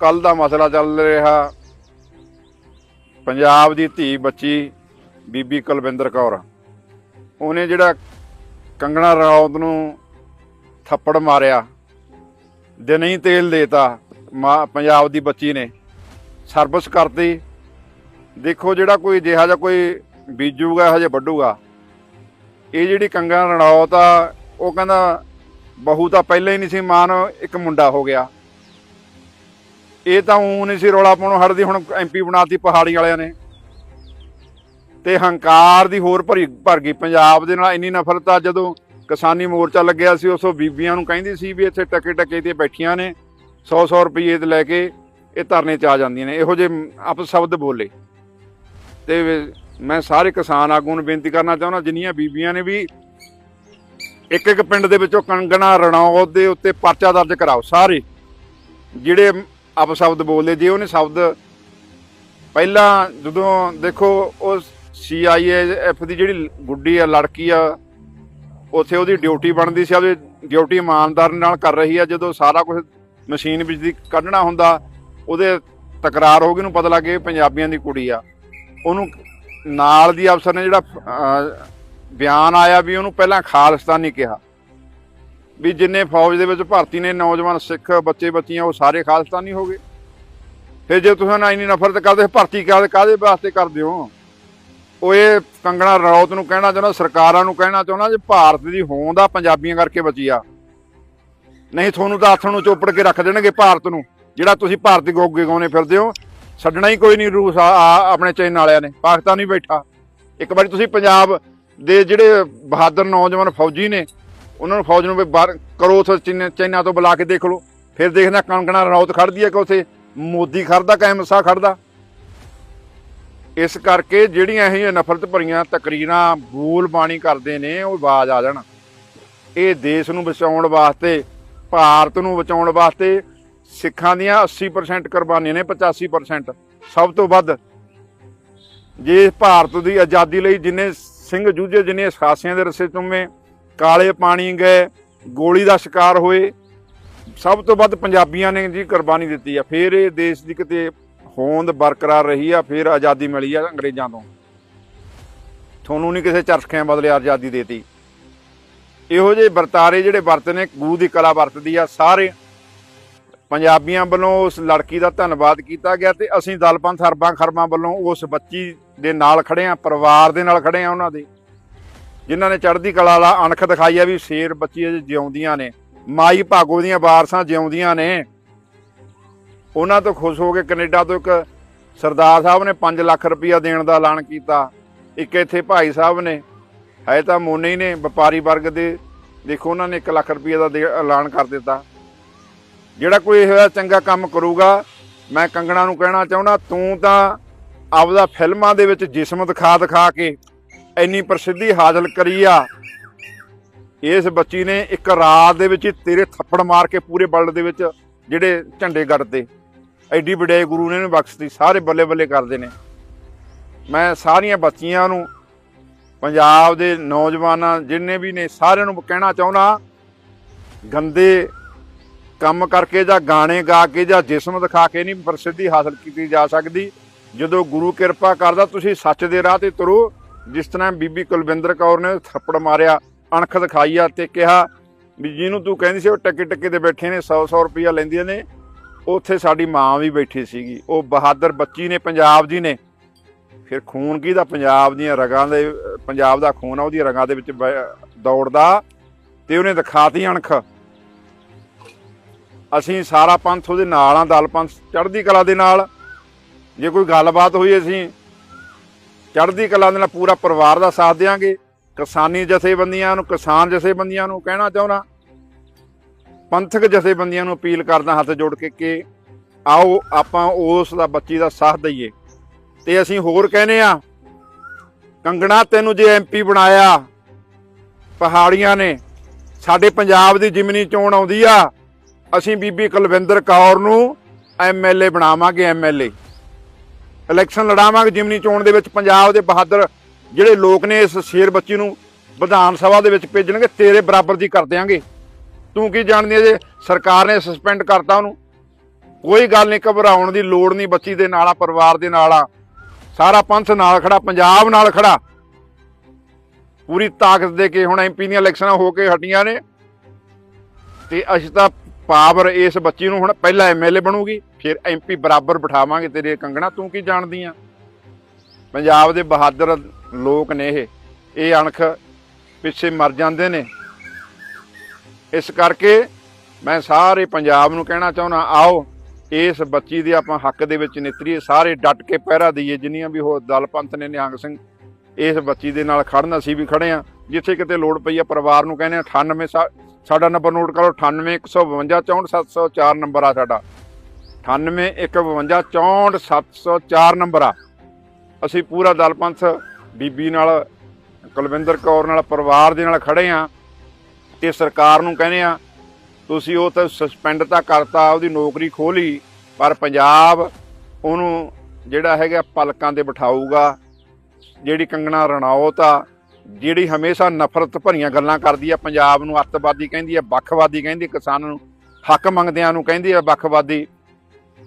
ਕੱਲ ਦਾ ਮਸਲਾ ਚੱਲ ਰਿਹਾ। ਪੰਜਾਬ ਦੀ ਧੀ ਬੱਚੀ ਬੀਬੀ ਕੁਲਵਿੰਦਰ ਕੌਰ। ਉਹਨੇ ਜਿਹੜਾ ਕੰਗਣਾ ਰਣੌਤ ਨੂੰ ਥੱਪੜ ਮਾਰਿਆ, ਦਿਨ ਹੀ ਤੇਲ ਦੇਤਾ ਮਾਂ ਪੰਜਾਬ ਦੀ ਬੱਚੀ ਨੇ। ਸਰਵਿਸ ਕਰਤੀ। ਦੇਖੋ ਜਿਹੜਾ ਕੋਈ ਜਿਹਾ ਜਿਹਾ ਕੋਈ ਬੀਜੂਗਾ ਹਜੇ ਵੱਢੂਗਾ। ਇਹ ਜਿਹੜੀ ਕੰਗਣਾ ਰਣੌਤ ਆ, ਉਹ ਕਹਿੰਦਾ, ਬਹੂ ਤਾਂ ਪਹਿਲਾਂ ਹੀ ਨਹੀਂ ਸੀ ਮਾਨ ਇੱਕ ਮੁੰਡਾ ਹੋ ਗਿਆ। ਇਹ ਤਾਂ ਊਂ ਨਹੀਂ ਸੀ ਰੌਲਾ ਪਾਉਣੋਂ ਹਟਦੀ, ਹੁਣ ਐਮਪੀ ਬਣਾਤੀ ਪਹਾੜੀ ਵਾਲਿਆਂ ਨੇ। ਤੇ ਹੰਕਾਰ ਦੀ ਹੋਰ ਭਰੀ ਭਰ ਗਈ, ਪੰਜਾਬ ਦੇ ਨਾਲ ਇੰਨੀ ਨਫ਼ਰਤ ਆ, ਜਦੋਂ ਕਿਸਾਨੀ ਮੋਰਚਾ ਲੱਗਿਆ ਸੀ, ਉਸੋਂ ਬੀਬੀਆਂ ਨੂੰ ਕਹਿੰਦੀ ਸੀ ਵੀ ਇੱਥੇ ਟੱਕੇ ਟੱਕੇ ਤੇ ਬੈਠੀਆਂ ਨੇ 100 100 ਰੁਪਏ ਤੇ ਲੈ ਕੇ ਇਹ ਧਰਨੇ 'ਚ ਆ ਜਾਂਦੀਆਂ ਨੇ। ਇਹੋ ਜਿਹੇ ਅਪ ਸ਼ਬਦ ਬੋਲੇ। ਤੇ ਮੈਂ ਸਾਰੇ ਕਿਸਾਨ ਆਗੂ ਨੂੰ ਬੇਨਤੀ ਕਰਨਾ ਚਾਹੁੰਦਾ, ਜਿੰਨੀਆਂ ਬੀਬੀਆਂ ਨੇ ਵੀ ਇੱਕ ਇੱਕ ਪਿੰਡ ਦੇ ਵਿੱਚੋਂ ਕੰਗਣਾ, ਰਣੌਤ ਦੇ ਉੱਤੇ ਪਰਚਾ ਦਰਜ ਕਰਾਓ, ਸਾਰੇ। ਜਿਹੜੇ ਅਪ ਸ਼ਬਦ ਬੋਲਦੇ, ਜੇ ਉਹਨੇ ਸ਼ਬਦ ਪਹਿਲਾਂ ਜਦੋਂ ਦੇਖੋ ਉਹ ਸੀਆਈਏਐਫ ਦੀ ਜਿਹੜੀ ਗੁੱਡੀ ਆ, ਲੜਕੀ ਆ, ਉੱਥੇ ਉਹਦੀ ਡਿਊਟੀ ਬਣਦੀ ਸੀ ਉਹਦੀ ਡਿਊਟੀ ਇਮਾਨਦਾਰ ਨਾਲ ਕਰ ਰਹੀ ਆ। ਜਦੋਂ ਸਾਰਾ ਕੁਝ ਮਸ਼ੀਨ ਵਿੱਚ ਦੀ ਕੱਢਣਾ ਹੁੰਦਾ, ਉਹਦੇ ਤਕਰਾਰ ਹੋ ਗਈ ਨੂੰ ਪਤਾ ਲੱਗ ਗਿਆ ਵੀ ਪੰਜਾਬੀਆਂ ਦੀ ਕੁੜੀ ਆ। ਉਹਨੂੰ ਨਾਲ ਦੀ ਅਫਸਰ ਨੇ ਜਿਹੜਾ ਬਿਆਨ ਆਇਆ ਵੀ ਉਹਨੂੰ ਪਹਿਲਾਂ ਖਾਲਿਸਤਾਨੀ ਕਿਹਾ। ਵੀ ਜਿੰਨੇ ਫੌਜ ਦੇ ਵਿੱਚ ਭਰਤੀ ਨੇ, ਨੌਜਵਾਨ, ਸਿੱਖ, ਬੱਚੇ, ਬੱਚੀਆਂ, ਉਹ ਸਾਰੇ ਖਾਲਿਸਤਾਨੀ ਹੋ ਗਏ। ਫਿਰ ਜੇ ਤੁਸੀਂ ਨਾ ਇੰਨੀ ਨਫ਼ਰਤ ਕਰਦੇ, ਭਰਤੀ ਕਾਹਦੇ ਕਾਹਦੇ ਵਾਸਤੇ ਕਰਦੇ ਹੋ? ਉਹ ਇਹ ਕੰਗਣਾ ਰੌਤ ਨੂੰ ਕਹਿਣਾ ਚਾਹੁੰਦਾ, ਸਰਕਾਰਾਂ ਨੂੰ ਕਹਿਣਾ ਚਾਹੁੰਦਾ ਜੇ ਭਾਰਤ ਦੀ ਹੋਂਦ ਆ ਪੰਜਾਬੀਆਂ ਕਰਕੇ ਬਚੀ ਆ। ਨਹੀਂ, ਤੁਹਾਨੂੰ ਤਾਂ ਹੱਥ ਨੂੰ ਚੋਪੜ ਕੇ ਰੱਖ ਦੇਣਗੇ ਭਾਰਤ ਨੂੰ, ਜਿਹੜਾ ਤੁਸੀਂ ਭਾਰਤੀ ਗੋਗੇ ਗਾਉਣੇ ਫਿਰਦੇ ਹੋ। ਛੱਡਣਾ ਹੀ ਕੋਈ ਨਹੀਂ ਰੂਸ ਆ- ਆਪਣੇ ਚੈਨ ਵਾਲਿਆਂ ਨੇ, ਪਾਕਿਸਤਾਨ ਹੀ ਬੈਠਾ। ਇੱਕ ਵਾਰੀ ਤੁਸੀਂ ਪੰਜਾਬ ਦੇ ਜਿਹੜੇ ਬਹਾਦਰ ਨੌਜਵਾਨ ਫੌਜੀ ਨੇ ਉਹਨਾਂ ਨੂੰ ਫੌਜ ਨੂੰ ਵੀ ਬਾਹਰ ਕਰੋ ਉੱਥੇ ਚਾਈਨਾ ਤੋਂ ਬੁਲਾ ਕੇ ਦੇਖ ਲਓ। ਫਿਰ ਦੇਖਣਾ ਕਣਕਣਾ ਰਣੌਤ ਖੜਦੀ ਹੈ ਕਿ ਉੱਥੇ ਮੋਦੀ ਖੜਦਾ ਕਾਇਮ ਸਾਹ ਖੜਦਾ ਇਸ ਕਰਕੇ ਜਿਹੜੀਆਂ ਇਹ ਜਿਹੀਆਂ ਨਫ਼ਰਤ ਭਰੀਆਂ ਤਕਰੀਰਾਂ ਬੋਲ ਬਾਣੀ ਕਰਦੇ ਨੇ, ਉਹ ਆਵਾਜ਼ ਆ ਜਾਣ। ਇਹ ਦੇਸ਼ ਨੂੰ ਬਚਾਉਣ ਵਾਸਤੇ, ਭਾਰਤ ਨੂੰ ਬਚਾਉਣ ਵਾਸਤੇ ਸਿੱਖਾਂ ਦੀਆਂ 80% ਕੁਰਬਾਨੀਆਂ ਨੇ 85% ਸਭ ਤੋਂ ਵੱਧ ਜੇ ਭਾਰਤ ਦੀ ਆਜ਼ਾਦੀ ਲਈ ਜਿੰਨੇ ਸਿੰਘ ਜੂਝੇ, ਜਿੰਨੇ ਸਾਸੀਆਂ ਦੇ ਰਸੇ ਤੁਮੇ ਕਾਲੇ ਪਾਣੀ ਗਏ ਗੋਲੀ ਦਾ ਸ਼ਿਕਾਰ ਹੋਏ। ਸਭ ਤੋਂ ਵੱਧ ਪੰਜਾਬੀਆਂ ਨੇ ਜੀ ਕੁਰਬਾਨੀ ਦਿੱਤੀ ਆ। ਫਿਰ ਇਹ ਦੇਸ਼ ਦੀ ਕਿਤੇ ਹੋਂਦ ਬਰਕਰਾਰ ਰਹੀ ਆ, ਫਿਰ ਆਜ਼ਾਦੀ ਮਿਲੀ ਆ ਅੰਗਰੇਜ਼ਾਂ ਤੋਂ। ਤੁਹਾਨੂੰ ਨਹੀਂ ਕਿਸੇ ਚਰਖਿਆਂ ਬਦਲੇ ਆਜ਼ਾਦੀ ਦੇਤੀ। ਇਹੋ ਜਿਹੇ ਵਰਤਾਰੇ ਜਿਹੜੇ ਵਰਤੇ ਨੇ ਗੂ ਦੀ ਕਲਾ ਵਰਤਦੀ ਆ, ਸਾਰੇ ਪੰਜਾਬੀਆਂ ਵੱਲੋਂ ਉਸ ਲੜਕੀ ਦਾ ਧੰਨਵਾਦ ਕੀਤਾ ਗਿਆ ਤੇ ਅਸੀਂ ਦਲਪੰਥ ਹਰਬਾਂ ਖਰਮਾਂ ਵੱਲੋਂ ਉਸ ਬੱਚੀ ਦੇ ਨਾਲ ਖੜੇ ਆ, ਪਰਿਵਾਰ ਦੇ ਨਾਲ ਖੜੇ ਆ ਉਹਨਾਂ ਦੇ। ਜਿਨ੍ਹਾਂ ਨੇ ਚੜ੍ਹਦੀ ਕਲਾ ਵਾਲਾ ਅਣਖ ਦਿਖਾਈ ਆ ਵੀ ਸ਼ੇਰ ਬੱਚੀ ਅਜੇ ਜਿਉਂਦੀਆਂ ਨੇ, ਮਾਈ ਭਾਗੋ ਦੀਆਂ ਵਾਰਸਾਂ ਜਿਉਂਦੀਆਂ ਨੇ। ਉਹਨਾਂ ਤੋਂ ਖੁਸ਼ ਹੋ ਕੇ ਕੈਨੇਡਾ ਤੋਂ ਇੱਕ ਸਰਦਾਰ ਸਾਹਿਬ ਨੇ 5 ਲੱਖ ਰੁਪਇਆ ਦੇਣ ਦਾ ਐਲਾਨ ਕੀਤਾ। ਇੱਕ ਇੱਥੇ ਭਾਈ ਸਾਹਿਬ ਨੇ ਹੈ ਤਾਂ ਮੋਨੇ ਹੀ ਨੇ, ਵਪਾਰੀ ਵਰਗ ਦੇ, ਦੇਖੋ ਉਹਨਾਂ ਨੇ 1 ਲੱਖ ਰੁਪਏ ਦਾ ਦੇ- ਐਲਾਨ ਕਰ ਦਿੱਤਾ। ਜਿਹੜਾ ਕੋਈ ਇਹੋ ਜਿਹਾ ਚੰਗਾ ਕੰਮ ਕਰੂਗਾ, ਮੈਂ ਕੰਗਣਾ ਨੂੰ ਕਹਿਣਾ ਚਾਹੁੰਦਾ, ਤੂੰ ਤਾਂ ਆਪਦਾ ਫਿਲਮਾਂ ਦੇ ਵਿੱਚ ਜਿਸਮ ਦਿਖਾ ਦਿਖਾ ਕੇ ਇੰਨੀ ਪ੍ਰਸਿੱਧੀ ਹਾਸਲ ਕਰੀ ਆ। ਇਸ ਬੱਚੀ ਨੇ ਇੱਕ ਰਾਤ ਦੇ ਵਿੱਚ ਹੀ ਤੇਰੇ ਥੱਪੜ ਮਾਰ ਕੇ ਪੂਰੇ ਵਰਲਡ ਦੇ ਵਿੱਚ ਜਿਹੜੇ ਝੰਡੇ ਗੱਡਦੇ। ਐਡੀ ਵੱਡੇ ਗੁਰੂ ਨੇ ਇਹਨੂੰ ਬਖਸ਼ਤੀ, ਸਾਰੇ ਬੱਲੇ ਬੱਲੇ ਕਰਦੇ ਨੇ। ਮੈਂ ਸਾਰੀਆਂ ਬੱਚੀਆਂ ਨੂੰ, ਪੰਜਾਬ ਦੇ ਨੌਜਵਾਨਾਂ ਜਿੰਨੇ ਵੀ ਨੇ, ਸਾਰਿਆਂ ਨੂੰ ਕਹਿਣਾ ਚਾਹੁੰਦਾ ਗੰਦੇ ਕੰਮ ਕਰਕੇ ਜਾਂ ਗਾਣੇ ਗਾ ਕੇ ਜਾਂ ਜਿਸਮ ਦਿਖਾ ਕੇ ਨਹੀਂ ਪ੍ਰਸਿੱਧੀ ਹਾਸਲ ਕੀਤੀ ਜਾ ਸਕਦੀ। ਜਦੋਂ ਗੁਰੂ ਕਿਰਪਾ ਕਰਦਾ, ਤੁਸੀਂ ਸੱਚ ਦੇ ਰਾਹ ਤੇ ਤੁਰੋ। ਜਿਸ ਤਰ੍ਹਾਂ ਬੀਬੀ ਕੁਲਵਿੰਦਰ ਕੌਰ ਨੇ ਥੱਪੜ ਮਾਰਿਆ, ਅਣਖ ਦਿਖਾਈ ਆ ਤੇ ਕਿਹਾ ਵੀ ਜਿਹਨੂੰ ਤੂੰ ਕਹਿੰਦੀ ਸੀ ਉਹ ਟੱਕੇ ਟੱਕੇ ਤੇ ਬੈਠੇ ਨੇ 100 100 ਰੁਪਈਆ ਲੈਂਦੀਆਂ ਨੇ, ਉੱਥੇ ਸਾਡੀ ਮਾਂ ਵੀ ਬੈਠੀ ਸੀਗੀ। ਉਹ ਬਹਾਦਰ ਬੱਚੀ ਨੇ, ਪੰਜਾਬ ਦੀ ਨੇ। ਫਿਰ ਖੂਨ ਕੀ ਦਾ? ਪੰਜਾਬ ਦੀਆਂ ਰਗਾਂ ਦੇ, ਪੰਜਾਬ ਦਾ ਖੂਨ ਆ, ਉਹਦੀਆਂ ਰਗਾਂ ਦੇ ਵਿੱਚ ਦੌੜਦਾ ਤੇ ਉਹਨੇ ਦਿਖਾਤੀ ਅਣਖ। ਅਸੀਂ ਸਾਰਾ ਪੰਥ ਉਹਦੇ ਨਾਲ ਆ, ਦਲ ਪੰਥ ਚੜ੍ਹਦੀ ਕਲਾ ਦੇ ਨਾਲ। ਜੇ ਕੋਈ ਗੱਲਬਾਤ ਹੋਈ ਅਸੀਂ ਚੜ੍ਹਦੀ ਕਲਾ ਦੇ ਨਾਲ ਪੂਰਾ ਪਰਿਵਾਰ ਦਾ ਸਾਥ ਦੇਵਾਂਗੇ ਕਿਸਾਨੀ ਜਥੇਬੰਦੀਆਂ ਨੂੰ, ਕਿਸਾਨ ਜਥੇਬੰਦੀਆਂ ਨੂੰ ਕਹਿਣਾ ਚਾਹੁੰਦਾ। ਪੰਥਕ ਜਥੇਬੰਦੀਆਂ ਨੂੰ ਅਪੀਲ ਕਰਦਾ ਹੱਥ ਜੋੜ ਕੇ ਕਿ ਆਓ, ਆਪਾਂ ਉਸ ਦਾ ਬੱਚੀ ਦਾ ਸਾਥ ਦਈਏ। ਤੇ ਅਸੀਂ ਹੋਰ ਕਹਿੰਦੇ ਆ ਕੰਗਣਾ ਤੈਨੂੰ ਜੇ ਐਮਪੀ ਬਣਾਇਆ, ਪਹਾੜੀਆਂ ਨੇ, ਸਾਡੇ ਪੰਜਾਬ ਦੀ ਜਿਮਨੀ ਚੋਣ ਆਉਂਦੀ ਆ, ਅਸੀਂ ਬੀਬੀ ਕੁਲਵਿੰਦਰ ਕੌਰ ਨੂੰ ਐਮਐਲਏ ਬਣਾਵਾਂਗੇ ਐਮਐਲਏ ਇਲੈਕਸ਼ਨ ਲੜਾਵਾਂਗੇ ਜਿਮਨੀ ਚੋਣ ਦੇ ਵਿੱਚ ਪੰਜਾਬ ਦੇ ਬਹਾਦਰ ਜਿਹੜੇ ਲੋਕ ਨੇ ਇਸ ਸ਼ੇਰ ਬੱਚੀ ਨੂੰ ਵਿਧਾਨ ਸਭਾ ਦੇ ਵਿੱਚ ਭੇਜਣਗੇ, ਤੇਰੇ ਬਰਾਬਰ ਦੀ ਕਰ ਦਿਆਂਗੇ। ਤੂੰ ਕੀ ਜਾਣਦੀ ਹੈ ਜੇ ਸਰਕਾਰ ਨੇ ਸਸਪੈਂਡ ਕਰਤਾ ਉਹਨੂੰ? ਕੋਈ ਗੱਲ ਨਹੀਂ, ਘਬਰਾਉਣ ਦੀ ਲੋੜ ਨਹੀਂ ਬੱਚੀ ਦੇ ਨਾਲ ਆ, ਪਰਿਵਾਰ ਦੇ ਨਾਲ ਆ। ਸਾਰਾ ਪੰਥ ਨਾਲ ਖੜਾ, ਪੰਜਾਬ ਨਾਲ ਖੜਾ। ਪੂਰੀ ਤਾਕਤ ਦੇ ਕੇ ਹੁਣ ਐਮਪੀ ਦੀਆਂ ਇਲੈਕਸ਼ਨਾਂ ਹੋ ਕੇ ਹਟੀਆਂ ਨੇ। ਤੇ ਅਸੀਂ ਤਾਂ ਪਾਵਰ ਇਸ ਬੱਚੀ ਨੂੰ ਹੁਣ ਪਹਿਲਾਂ ਐਮਐਲਏ ਬਣੂਗੀ, ਫਿਰ ਐਮਪੀ ਬਰਾਬਰ ਬਿਠਾਵਾਂਗੇ ਤੇਰੇ ਕੰਗਣਾ ਤੂੰ ਕੀ ਜਾਣਦੀ ਆ ਪੰਜਾਬ ਦੇ ਬਹਾਦਰ ਲੋਕ ਨੇ ਇਹ ਇਹ ਅਣਖ ਪਿੱਛੇ ਮਰ ਜਾਂਦੇ ਨੇ। ਇਸ ਕਰਕੇ ਮੈਂ ਸਾਰੇ ਪੰਜਾਬ ਨੂੰ ਕਹਿਣਾ ਚਾਹੁੰਦਾ, ਆਓ ਇਸ ਬੱਚੀ ਦੇ ਆਪਾਂ ਹੱਕ ਦੇ ਵਿੱਚ ਨਿਤਰੀਏ, ਸਾਰੇ ਡਟ ਕੇ ਪਹਿਰਾ ਦਈਏ, ਜਿੰਨੀਆਂ ਵੀ ਹੋਰ ਦਲ ਪੰਥ ਨੇ ਨਿਹੰਗ ਸਿੰਘ, ਇਸ ਬੱਚੀ ਦੇ ਨਾਲ ਖੜਨ, ਅਸੀਂ ਵੀ ਖੜੇ ਆ ਜਿੱਥੇ ਕਿਤੇ ਲੋੜ ਪਈ ਆ, ਪਰਿਵਾਰ ਨੂੰ ਕਹਿੰਦੇ ਆ 98 ਸਾ- ਸਾਡਾ ਨੰਬਰ ਨੋਟ ਕਰੋ 9815544704 ਨੰਬਰ ਆ ਸਾਡਾ। 9815544704 ਨੰਬਰ ਆ। ਅਸੀਂ ਪੂਰਾ ਦਲ ਪੰਥ ਬੀਬੀ ਨਾਲ, ਕੁਲਵਿੰਦਰ ਕੌਰ ਨਾਲ, ਪਰਿਵਾਰ ਦੇ ਨਾਲ ਖੜੇ ਆ। ਤੇ ਸਰਕਾਰ ਨੂੰ ਕਹਿੰਦੇ ਆ, ਤੁਸੀਂ ਉਹ ਤਾਂ ਸਸਪੈਂਡ ਤਾਂ ਕਰਤਾ, ਉਹਦੀ ਨੌਕਰੀ ਖੋਲੀ, ਪਰ ਪੰਜਾਬ ਉਹਨੂੰ ਜਿਹੜਾ ਹੈਗਾ ਪਲਕਾਂ ਤੇ ਬਿਠਾਊਗਾ, ਜਿਹੜੀ ਕੰਗਣਾ ਰਣੌਤ ਆ ਜਿਹੜੀ ਹਮੇਸ਼ਾ ਨਫ਼ਰਤ ਭਰੀਆਂ ਗੱਲਾਂ ਕਰਦੀ ਆ ਪੰਜਾਬ ਨੂੰ ਅੱਤਵਾਦੀ ਕਹਿੰਦੀ ਆ ਵੱਖਵਾਦੀ ਕਹਿੰਦੀ ਆ, ਕਿਸਾਨਾਂ ਨੂੰ ਹੱਕ ਮੰਗਦਿਆਂ ਨੂੰ ਕਹਿੰਦੀ ਆ ਵੱਖਵਾਦੀ।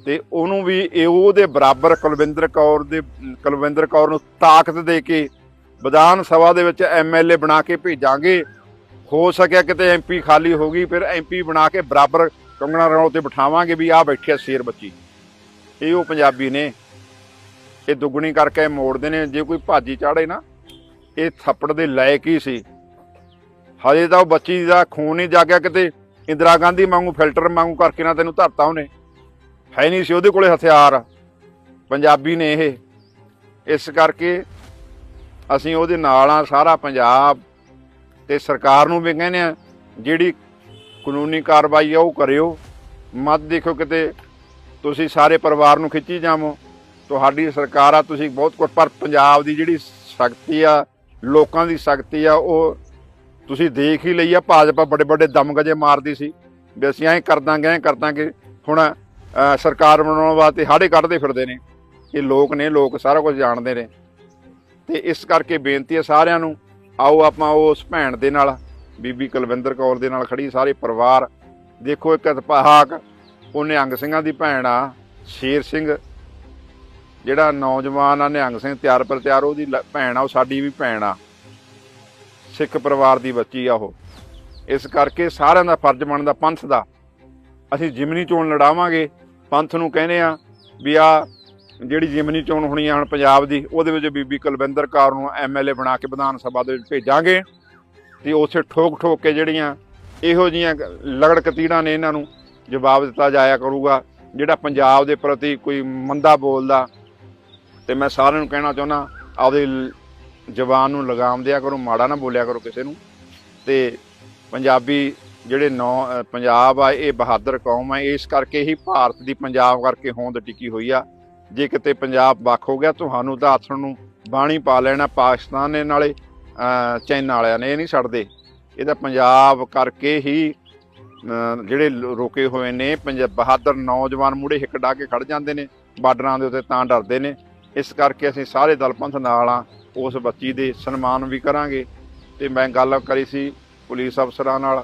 ਤੇ ਉਹਨੂੰ ਵੀ ਇਹ ਉਹਦੇ ਬਰਾਬਰ ਕੁਲਵਿੰਦਰ ਕੌਰ ਦੇ ਕੁਲਵਿੰਦਰ ਕੌਰ ਨੂੰ ਤਾਕਤ ਦੇ ਕੇ ਵਿਧਾਨ ਸਭਾ ਦੇ ਵਿੱਚ ਐਮਐਲਏ ਬਣਾ ਕੇ ਭੇਜਾਂਗੇ। ਹੋ ਸਕਿਆ ਕਿਤੇ ਐਮਪੀ ਖਾਲੀ ਹੋ ਗਈ ਫਿਰ ਐਮਪੀ ਬਣਾ ਕੇ ਬਰਾਬਰ ਕੰਗਣਾ ਰਣੌਤ ਤੇ ਬਿਠਾਵਾਂਗੇ ਵੀ ਆ ਬੈਠਿਆ ਸ਼ੇਰ ਬੱਚੀ। ਇਹ ਉਹ ਪੰਜਾਬੀ ਨੇ। ਇਹ ਦੁੱਗਣੀ ਕਰਕੇ ਮੋੜਦੇ ਨੇ ਜੇ ਕੋਈ ਭਾਜੀ ਚਾੜੇ ਨਾ। ਇਹ ਥੱਪੜ ਦੇ ਲਾਇਕ ਹੀ ਸੀ। ਹਜੇ ਤਾਂ ਉਹ ਬੱਚੀ ਦਾ ਖੂਨ ਨਹੀਂ ਜਾਗਿਆ ਕਿਤੇ। ਇੰਦਰਾ ਗਾਂਧੀ ਵਾਂਗੂ ਫਿਲਟਰ ਵਾਂਗੂ ਕਰਕੇ ਨਾ ਤੈਨੂੰ ਧਰਤਾ ਉਹਨੇ। ਹੈ ਨਹੀਂ ਸੀ ਉਹਦੇ ਕੋਲੇ ਹਥਿਆਰ। ਪੰਜਾਬੀ ਨੇ ਇਹ। ਇਸ ਕਰਕੇ ਅਸੀਂ ਉਹਦੇ ਨਾਲ ਆ ਸਾਰਾ ਪੰਜਾਬ। ਤੇ ਸਰਕਾਰ ਨੂੰ ਵੀ ਕਹਿੰਦੇ ਆ, ਜਿਹੜੀ ਕਾਨੂੰਨੀ ਕਾਰਵਾਈ ਆ ਉਹ ਕਰਿਓ। ਮਤ ਦੇਖੋ ਕਿਤੇ ਤੁਸੀਂ ਸਾਰੇ ਪਰਿਵਾਰ ਨੂੰ ਖਿੱਚੀ ਜਾਵੋ। ਤੁਹਾਡੀ ਸਰਕਾਰ ਆ, ਤੁਸੀਂ ਬਹੁਤ ਕੁਝ ਪਰ ਪੰਜਾਬ ਦੀ ਜਿਹੜੀ ਸ਼ਕਤੀ ਆ ਲੋਕਾਂ ਦੀ ਸ਼ਕਤੀ ਆ, ਉਹ ਤੁਸੀਂ ਦੇਖ ਹੀ ਲਈ ਆ, ਭਾਜਪਾ ਬੜੇ ਬੜੇ ਦਮਗਜੇ ਮਾਰਦੀ ਸੀ ਵੀ ਅਸੀਂ ਐਂ ਕਰ ਦਾਂਗੇ, ਐਂ ਕਰ ਦਾਂਗੇ। ਹੁਣ ਸਰਕਾਰ ਬਣਾਉਣ ਵਾਸਤੇ ਹਾੜੇ ਕੱਢਦੇ ਫਿਰਦੇ ਨੇ। ਇਹ ਲੋਕ ਨੇ, ਲੋਕ ਸਾਰਾ ਕੁਝ ਜਾਣਦੇ ਨੇ। ਤੇ ਇਸ ਕਰਕੇ ਬੇਨਤੀ ਹੈ ਸਾਰਿਆਂ ਨੂੰ, ਆਓ ਆਪਾਂ ਉਸ ਭੈਣ ਦੇ ਨਾਲ, ਬੀਬੀ ਕੁਲਵਿੰਦਰ ਕੌਰ ਦੇ ਨਾਲ ਖੜੀ ਸਾਰੇ ਪਰਿਵਾਰ। ਦੇਖੋ ਇੱਕ ਇਤਪਾਕ ਉਹ ਨਿਹੰਗ ਸਿੰਘਾਂ ਦੀ ਭੈਣ ਆ, ਸ਼ੇਰ ਸਿੰਘ। ਜਿਹੜਾ ਨੌਜਵਾਨ ਆ, ਨਿਹੰਗ ਸਿੰਘ ਤਿਆਰ ਪਰ ਤਿਆਰ, ਉਹਦੀ ਲ- ਭੈਣ ਆ, ਉਹ ਸਾਡੀ ਵੀ ਭੈਣ ਆ। ਸਿੱਖ ਪਰਿਵਾਰ ਦੀ ਬੱਚੀ ਆ ਉਹ। ਇਸ ਕਰਕੇ ਸਾਰਿਆਂ ਦਾ ਫਰਜ਼ ਬਣਦਾ ਪੰਥ ਦਾ। ਅਸੀਂ ਜਿਮਨੀ ਚੋਣ ਲੜਾਵਾਂਗੇ, ਪੰਥ ਨੂੰ ਕਹਿੰਦੇ ਆ ਵੀ ਆ ਜਿਹੜੀ ਜਿਮਨੀ ਚੋਣ ਹੋਣੀ ਆ ਹੁਣ ਪੰਜਾਬ ਦੀ, ਉਹਦੇ ਵਿੱਚ ਬੀਬੀ ਕੁਲਵਿੰਦਰ ਕੌਰ ਨੂੰ ਐਮਐਲਏ ਬਣਾ ਕੇ ਵਿਧਾਨ ਸਭਾ ਦੇ ਵਿੱਚ ਭੇਜਾਂਗੇ ਤੇ ਉਸੇ ਠੋਕ ਠੋਕ ਕੇ ਜਿਹੜੀਆਂ ਇਹੋ ਜੀਆਂ ਲਗੜ ਕਤੀੜਾਂ ਨੇ ਇਹਨਾਂ ਨੂੰ ਜਵਾਬ ਦਿੱਤਾ ਜਾਇਆ ਕਰੂਗਾ, ਜਿਹੜਾ ਪੰਜਾਬ ਦੇ ਪ੍ਰਤੀ ਕੋਈ ਮੰਦਾ ਬੋਲਦਾ ਤੇ ਮੈਂ ਸਾਰਿਆਂ ਨੂੰ ਕਹਿਣਾ ਚਾਹੁੰਦਾ, ਆਪਦੇ ਲ- ਜ਼ਬਾਨ ਨੂੰ ਲਗਾਮ ਦਿਆ ਕਰੋ, ਮਾੜਾ ਨਾ ਬੋਲਿਆ ਕਰੋ ਕਿਸੇ ਨੂੰ। ਤੇ ਪੰਜਾਬੀ ਜਿਹੜੇ ਨੌ ਪੰਜਾਬ ਆ, ਇਹ ਬਹਾਦਰ ਕੌਮ ਆ, ਇਸ ਕਰਕੇ ਹੀ ਭਾਰਤ ਦੀ ਪੰਜਾਬ ਕਰਕੇ ਹੋਂਦ ਟਿਕੀ ਹੋਈ ਆ। ਜੇ ਕਿਤੇ ਪੰਜਾਬ ਵੱਖ ਹੋ ਗਿਆ, ਤੁਹਾਨੂੰ ਤਾਂ ਆਥਣ ਨੂੰ ਬਾਣੀ ਪਾ ਲੈਣਾ, ਪਾਕਿਸਤਾਨ ਨੇ ਨਾਲੇ ਚਾਈਨਾ ਵਾਲਿਆਂ ਨੇ ਇਹ ਨਹੀਂ ਛੱਡਦੇ ਇਹ ਤਾਂ ਪੰਜਾਬ ਕਰਕੇ ਹੀ ਜਿਹੜੇ ਲੋ- ਰੋਕੇ ਹੋਏ ਨੇ ਪੰਜਾਬ ਬਹਾਦਰ ਨੌਜਵਾਨ ਮੂੜੇ ਹਿੱਕ ਡਾ ਕੇ ਖੜ ਜਾਂਦੇ ਨੇ, ਬਾਰਡਰਾਂ ਦੇ ਉੱਤੇ ਤਾਂ ਡਰਦੇ ਨੇ। ਇਸ ਕਰਕੇ ਅਸੀਂ ਸਾਰੇ ਦਲ ਪੰਥ ਨਾਲ ਆ, ਉਸ ਬੱਚੀ ਦੇ ਸਨਮਾਨ ਵੀ ਕਰਾਂਗੇ। ਤੇ ਮੈਂ ਗੱਲ ਕਰੀ ਸੀ ਪੁਲਿਸ ਅਫਸਰਾਂ ਨਾਲ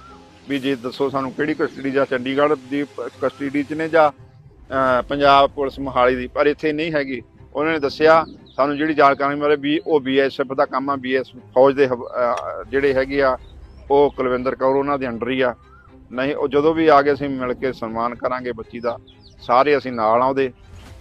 ਵੀ ਜੇ ਦੱਸੋ ਸਾਨੂੰ ਕਿਹੜੀ ਕਸਟਡੀ ਜਾਂ ਚੰਡੀਗੜ੍ਹ ਦੀ ਕਸਟਡੀ 'ਚ ਨੇ ਜਾਂ ਪੰਜਾਬ ਪੁਲਿਸ ਮੋਹਾਲੀ ਦੀ, ਪਰ ਇੱਥੇ ਨਹੀਂ ਹੈਗੀ। ਉਹਨਾਂ ਨੇ ਦੱਸਿਆ, ਸਾਨੂੰ ਜਿਹੜੀ ਜਾਣਕਾਰੀ ਮਿਲੇ ਵੀ ਉਹ ਬੀਐਸਐਫ ਦਾ ਕੰਮ ਆ, ਬੀਐਸ ਫੌਜ ਦੇ ਜਿਹੜੇ ਹੈਗੇ ਆ, ਉਹ ਕੁਲਵਿੰਦਰ ਕੌਰ ਉਹਨਾਂ ਦੇ ਅੰਡਰ ਹੀ ਆ। ਨਹੀਂ, ਉਹ ਜਦੋਂ ਵੀ ਆ ਗਏ, ਅਸੀਂ ਮਿਲ ਕੇ ਸਨਮਾਨ ਕਰਾਂਗੇ ਬੱਚੀ ਦਾ। ਸਾਰੇ ਅਸੀਂ ਨਾਲ ਆ ਉਹਦੇ।